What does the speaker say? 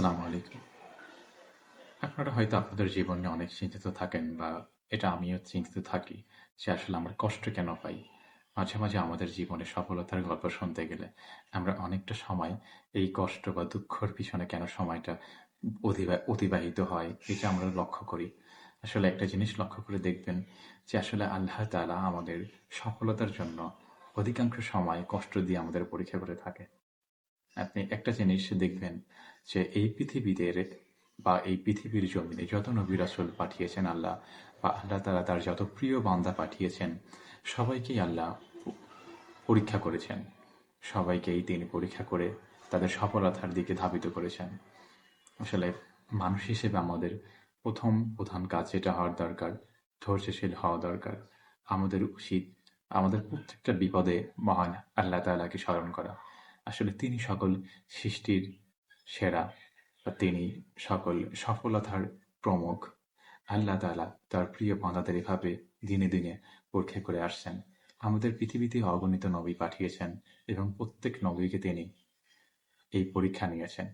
আসসালামু আলাইকুম। আপনারা হয়তো আপনাদের জীবনে অনেক চিন্তিত থাকেন বা এটা আমিও চিন্তিত থাকি যে আসলে আমরা কষ্ট কেন পাই? মাঝে, মাঝে আমাদের জীবনে সফলতার গল্প শুনতে গেলে আমরা অনেকটা সময় এই কষ্ট বা দুঃখের পিছনে কেন সময়টা অতিবা অতিবাহিত হয় এটা আমরা লক্ষ্য করি। আসলে একটা জিনিস লক্ষ্য করে দেখবেন যে আসলে আল্লাহ তাআলা আমাদের সফলতার জন্য অধিকাংশ সময় কষ্ট দিয়ে আমাদের পরীক্ষা করে থাকে। আপনি একটা জিনিস দেখবেন যে এই পৃথিবীতে বা এই পৃথিবীর জমিনে যত নবী রাসূল পাঠিয়েছেন আল্লাহ বা আল্লাহ তাআলা তার যত প্রিয় বান্দা পাঠিয়েছেন, সবাইকেই আল্লাহ পরীক্ষা করেছেন। সবাইকেই তিনি পরীক্ষা করে তাদের সফলতার দিকে ধাবিত করেছেন। আসলে মানুষ হিসেবে আমাদের প্রথম প্রধান কাজ যেটা হওয়ার দরকার, ধৈর্যশীল হওয়া দরকার। আমাদের উচিত, আমাদের প্রত্যেকটা বিপদে মহান আল্লাহ তাআলাকে স্মরণ করা। আসলে তিনি সকল সৃষ্টির সেরা তিনি সকল সফলতার প্রমুখ। আল্লাহ তালা তার প্রিয় বান্দাদের এভাবে দিনে, দিনে পরীক্ষা করে আসছেন। আমাদের পৃথিবীতে অগণিত নবী পাঠিয়েছেন এবং প্রত্যেক নবীকে তিনি এই পরীক্ষা নিয়েছেন।